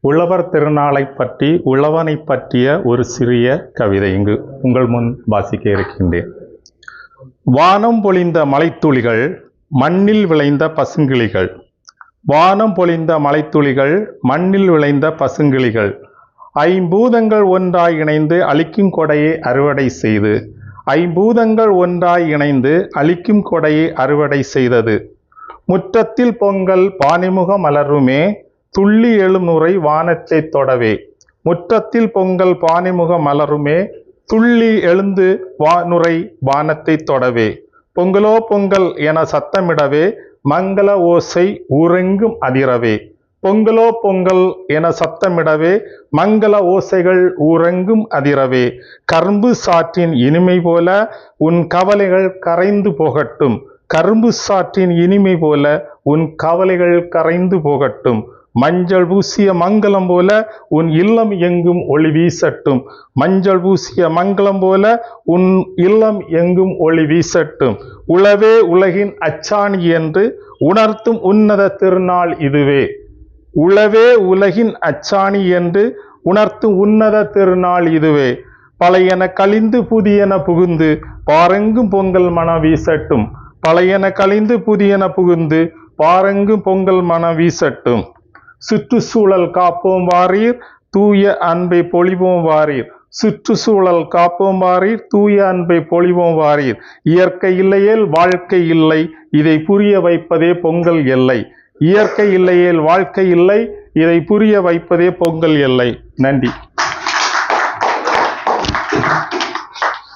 உழவர் திருநாளை பற்றி உழவனை பற்றிய ஒரு சிறிய கவிதை இங்கு உங்கள் முன் வாசிக்க இருக்கின்றேன். வானம் பொழிந்த மலைத்துளிகள் மண்ணில் விளைந்த பசுங்கிளிகள். வானம் பொழிந்த மலைத்துளிகள் மண்ணில் விளைந்த பசுங்கிளிகள். ஐம்பூதங்கள் ஒன்றாய் இணைந்து அழிக்கும் கொடையை அறுவடை செய்து ஐம்பூதங்கள் ஒன்றாய் இணைந்து அழிக்கும் கொடையை அறுவடை செய்தது. முற்றத்தில் பொங்கல் பானிமுக மலருமே துள்ளி எழுநுரை வானத்தை தொடவே. முற்றத்தில் பொங்கல் பானிமுக மலருமே துள்ளி எழுந்து வானுரை வானத்தை தொடவே. பொங்கலோ பொங்கல் என சத்தமிடவே மங்கள ஓசை ஊரெங்கும் அதிரவே. பொங்கலோ பொங்கல் என சத்தமிடவே மங்கள ஓசைகள் ஊரெங்கும் அதிரவே. கரும்பு சாற்றின் இனிமை போல உன் கவலைகள் கரைந்து போகட்டும். கரும்பு சாற்றின் இனிமை போல உன் கவலைகள் கரைந்து போகட்டும். மஞ்சள் பூசிய மங்களம் போல உன் இல்லம் எங்கும் ஒளி வீசட்டும். மஞ்சள் பூசிய மங்களம் போல உன் இல்லம் எங்கும் ஒளி வீசட்டும். உளவே உலகின் அச்சாணி என்று உணர்த்தும் உன்னத திருநாள் இதுவே. உளவே உலகின் அச்சாணி என்று உணர்த்தும் உன்னத திருநாள் இதுவே. பழையன கழிந்து புதியன புகுந்து பாரெங்கும் பொங்கல் மன வீசட்டும். பழையன கழிந்து புதியன புகுந்து பாரெங்கும் பொங்கல் மன வீசட்டும். சுற்றுச்சூழல் காப்போம் வாரீர் தூய அன்பை பொழிவோம் வாரீர். சுற்றுச்சூழல் காப்போம் வாரீர் தூய அன்பை பொழிவோம் வாரீர். இயற்கை இல்லையேல் வாழ்க்கை இல்லை இதை புரிய வைப்பதே பொங்கல் எல்லை. இயற்கை இல்லையேல் வாழ்க்கை இல்லை இதை புரிய வைப்பதே பொங்கல் எல்லை. நன்றி.